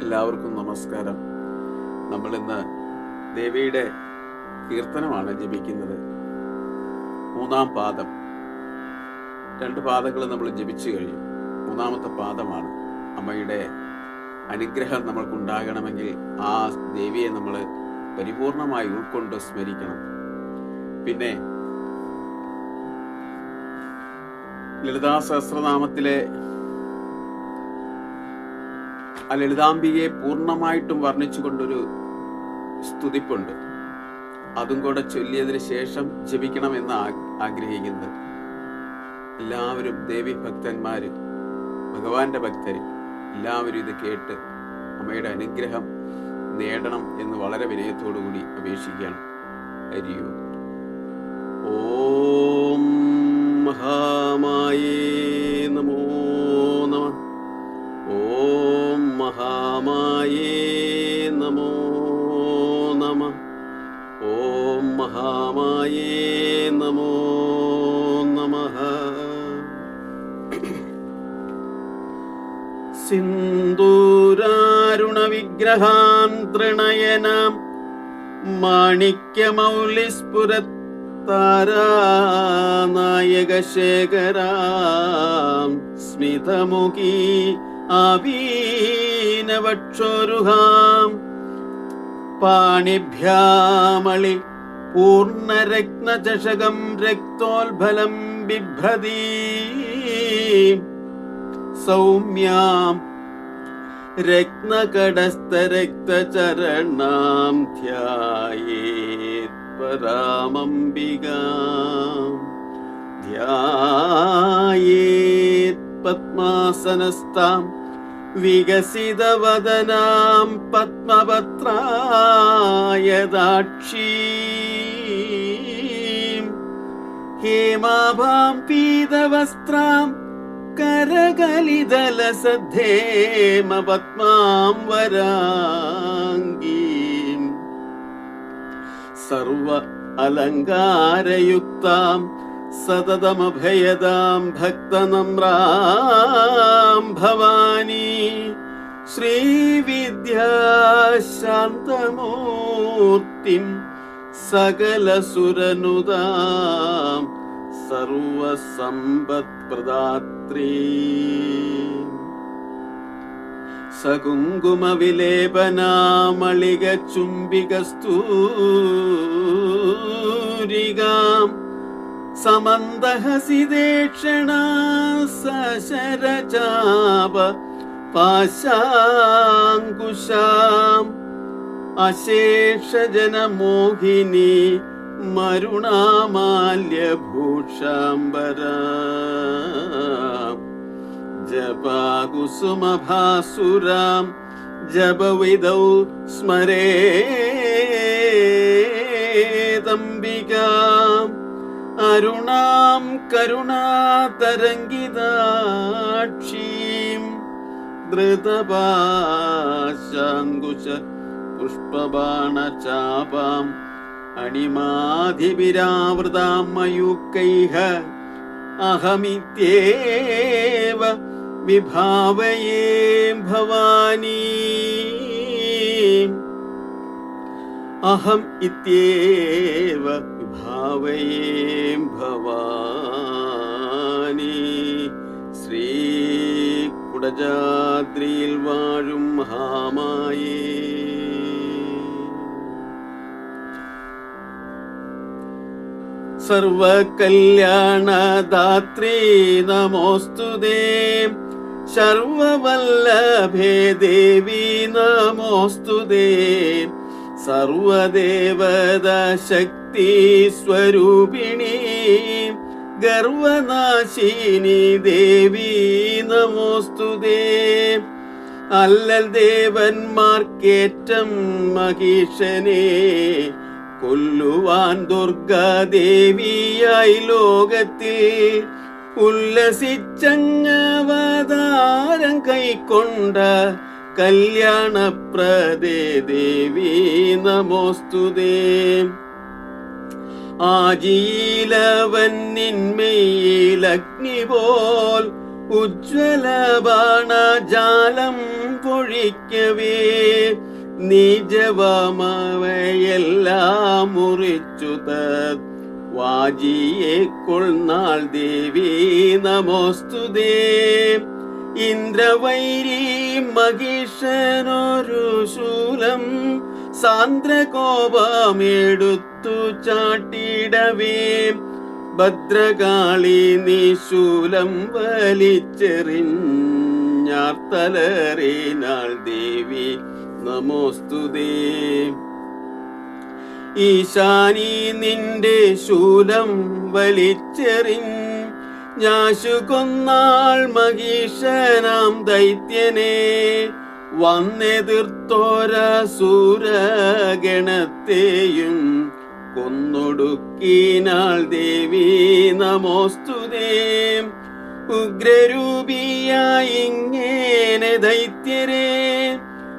എല്ലാവർക്കും നമസ്കാരം. നമ്മൾ ഇന്ന് ദേവിയുടെ കീർത്തനമാണ് ജപിക്കുന്നത്. മൂന്നാം പാദം. രണ്ട് പാദങ്ങൾ നമ്മൾ ജപിച്ചു കഴിഞ്ഞു. മൂന്നാമത്തെ പാദമാണ്. അമ്മയുടെ അനുഗ്രഹം നമ്മൾക്കുണ്ടാകണമെങ്കിൽ ആ ദേവിയെ നമ്മൾ പരിപൂർണമായി ഉൾക്കൊണ്ട് സ്മരിക്കണം. പിന്നെ ലളിതാ സഹസ്രനാമത്തിലെ ആ ലളിതാംബികയെ പൂർണമായിട്ടും വർണിച്ചുകൊണ്ടൊരു സ്തുതിപ്പുണ്ട്. അതും കൂടെ ചൊല്ലിയതിന് ശേഷം ജപിക്കണമെന്ന് ആഗ്രഹിക്കുന്നത് എല്ലാവരും ദേവി ഭക്തന്മാര് ഭഗവാന്റെ ഭക്തര് എല്ലാവരും ഇത് കേട്ട് അമ്മയുടെ അനുഗ്രഹം നേടണം എന്ന് വളരെ വിനയത്തോടു കൂടി അപേക്ഷിക്കുകയാണ് ഹരിയോ ഓം മഹാമായേ. മഹാമായേ നമോ നമ. ഓം മഹാമായേ നമോ നമഃ. സിന്ദൂരാരുണവിഗ്രഹാൻ തൃണയനാം മാണിക്യമൗലിസ്ഫുരത്താരാനായകശേഖരാം സ്മിതമുഖി ആവീനവക്ഷോരുഹാം. പാണിഭ്യാമളി പൂർണരത്നചഷകം രക്തോത്ഫലം ബിഭ്രതി. സൗമ്യാം രത്നകടസ്ഥരക്തചരണാം ധ്യായേത് പരാമംബികാം ധ്യായേത് പത്മാസനസ്താം വികസിതവദനാം പത്മപത്രായദാക്ഷീം. ഹേമാഭാം പീതവസ്ത്രാം കരകലിതലസദ്ധേമ പത്മാം വരാംഗീം. സർവ അലങ്കാരയുക്താം സതതമഭയദാം ഭക്തനമ്രാം ഭവാനി ശ്രീവിദ്യാശാന്തമൂർത്തിം സകലസുരനുദാം സർവസമ്പത്പ്രദാത്രീ. സകുങ്കുമവിലേപനാമളിക ചുംബികസ്തൂരികാം സമന്ദഹസിദേക്ഷണ സശരചാപ പാശാങ്കുശാം അശേഷജനമോഹിനി മരുണാമാല്യഭൂഷാംബര. ജപാകുസുമഭാസുരാം ജപവിദൗ സ്മരേതംബികാം അരുണാം കരുണാതരംഗിതാക്ഷീം ധൃതപാശാങ്കുശ പുഷ്പബാണചാപാം അണിമാധിപിരാവൃതാം മയൂക്കൈഹ അഹമിത്യേവ വിഭാവയേ ഭവാനി. അഹം ഇത്യേവ വിഭാവയേ ഭവാനി ശ്രീ കുടജാദ്രിയിൽ വാഴും മഹാമായേ. സർവകല്യാണദാത്രീ നമോസ്തുതേ സർവവല്ലഭേ ദേവി നമോസ്തുതേ സർവദേവത ശക്തി സ്വരൂപിണി. ഗർവനാശിനി ദേവി നമോസ്തുതേ. അല്ലൽ ദേവന്മാർക്കേറ്റം മഹീഷനെ കൊല്ലുവാൻ ദുർഗാദേവിയായി ലോകത്തിൽ ഉല്ലസിച്ചങ്ങവതാരം കൈക്കൊണ്ട കല്യാണപ്രദേ ദേവി നമോസ്തുതേ. ആജീലവന്നിന്മയിലഗ്നി പോൽ ഉജ്ജ്വല ബാണജാലം പൊഴിക്കവേ. നിജവമവയെല്ലാം മുറിച്ചു തത്. വാജിയെ കൊൾനാൾ ദേവി നമോസ്തുതേ. ഇന്ദ്രവൈരി മഹിഷനൊരു ശൂലം സാന്ദ്രകോപമെടുത്തു ചാട്ടിടവേ. ഭദ്രകാളി നിശൂലം വലിച്ചെറിഞ്ഞാർത്തലറിനാൾ ദേവി നമോസ്തുതേ ഈശാനി നിന്റെ ശൂലം വലിച്ചെറി ഞാശു കൊന്നാൾ മഹീഷനാം ദൈത്യനെ. വന്നെതിർത്തോര സൂരഗണത്തെയും കൊന്നൊടുക്കിനാൾ ദേവി നമോസ്തുതേ. ഉഗ്രരൂപിയായിങ്ങനെ ദൈത്യരെ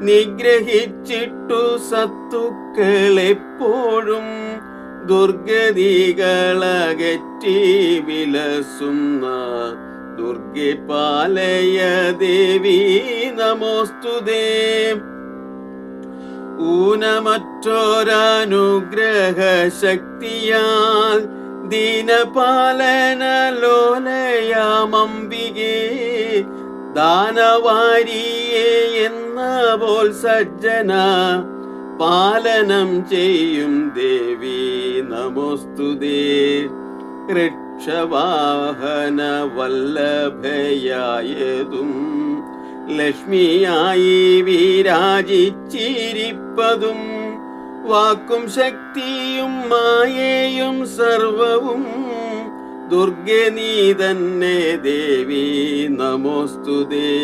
നിഗ്രഹിച്ചിട്ടു സത്തുക്കളെപ്പോഴും ദുർഗതികളകറ്റി വിലസുന്ന ദുർഗെ പാലയ ദേവി നമോസ്തുതേ ഊനമറ്റോരനുഗ്രഹ ശക്തിയാൽ ദീനപാലന ലോലയാമംബികേ ദാനവാരിയെ എന്ന പോൽ സജ്ജന പാലനം ചെയ്യും ദേവി നമോസ്തുതേ വൃക്ഷവാഹന വല്ലഭയായതും ലക്ഷ്മിയായി വിരാജിച്ചിരിപ്പതും വാക്കും ശക്തിയും മായയും സർവവും ദുർഗെ നീ തന്നെ ദേവി നമോസ്തുതേ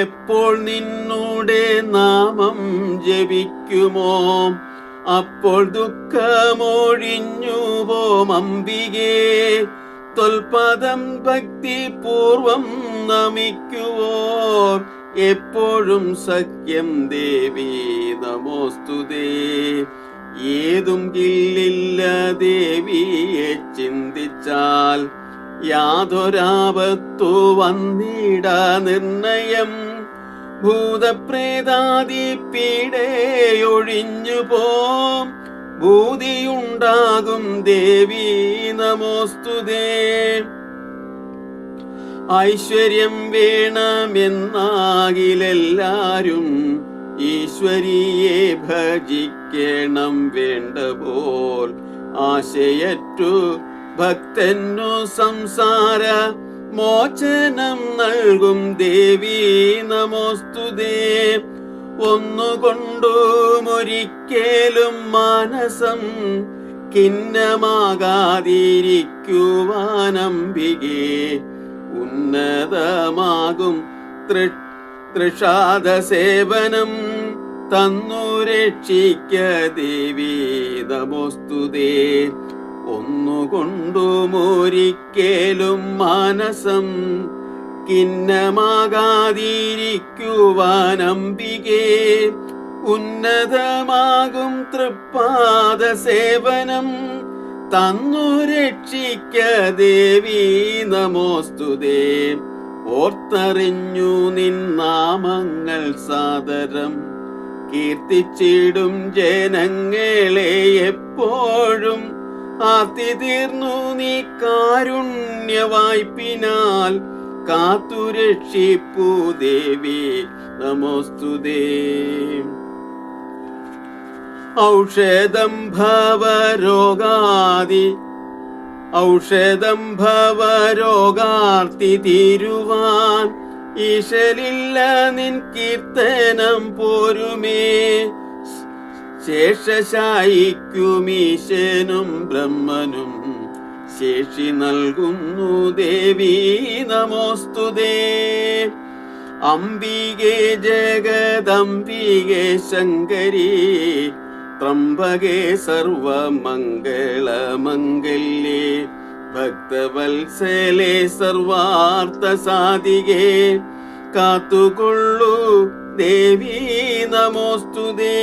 എപ്പോൾ നിന്നൂടെ നാമം ജപിക്കുമോ? അപ്പോൾ ദുഃഖമൊഴിഞ്ഞു പോം അംബികേ തൊൽപദം ഭക്തി പൂർവം നമിക്കുവോ എപ്പോഴും സഖ്യം ദേവി നമോസ്തുതേ ഏതും കില്ലില്ല ദേവിയെ ചിന്തിച്ചാൽ യാതൊരാപത്തു വന്നിട നിർണയം. ഭൂതപ്രേതാദി പീഡയൊഴിഞ്ഞു പോം ഭൂതിയുണ്ടാകും ദേവി നമോസ്തുതേ. ഐശ്വര്യം വേണമെന്നാകിലെല്ലാരും ഈശ്വരിയെ ഭജിക്കണം വേണ്ട പോൽ ആശയറ്റു ഭക്തനു സംസാര മോചനം നൽകും ദേവി നമോസ്തുതേ. ഒന്നുകൊണ്ടുമൊരിക്കലും മനസം ഖിന്നമാകാതിരിക്കുവാനംബികേ ഉന്നതമാകും തൃ തൃഷാദ സേവനം തന്നു രക്ഷിക്ക ദേവി. നമോസ്തുതേ ഒന്നുകൊണ്ടുമൊരിക്കലും മാനസം കിന്നമാകാതിരിക്കുവാനംബികേ ഉന്നതമാകും തൃപ്പാദ സേവനം തന്നു രക്ഷിക്ക ദേവി നമോസ്തുതേ ഓർത്തറിഞ്ഞു നിന്നാമങ്ങൾ സാദരം. കീർത്തിച്ചിടും ജനങ്ങളെ എപ്പോഴും. ആർത്തി തീർന്നു നീ കാരുണ്യവായ്പിനാൽ കാത്തുരക്ഷിപ്പു ദേവി. നമോസ്തുതേ ഔഷധം ഭവരോഗാദി ഔഷധം ഭവരോഗാർത്തി തീരുവാൻ ഈശലില്ല നിൻ കീർത്തനം പോരുമേ. ശേഷശായിക്കും ഈശനും ബ്രഹ്മനും ശേഷി നൽകുന്നു ദേവി നമോസ്തുതേ അംബികേ ജഗദംബികേ ശങ്കരി ത്രംബകേ സർവമംഗളമംഗല്യേ. ഭക്തവത്സലേ സർവാർത്ഥ സാധികേ കാത്തുകൊള്ളു ദേവി നമോസ്തുതേ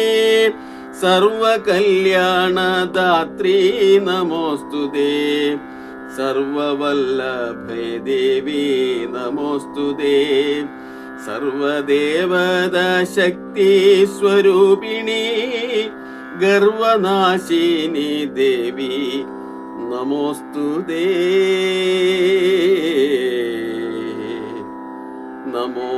സർവകല്യാണദാത്രീ നമോസ്തുതേ സർവവല്ലഭേ ദേവി നമോസ്തുതേ സർവദേവതശക്തിസ്വരൂപിണി ഗർവനാശിനി ദേവി നമോസ്തുതേ നമോ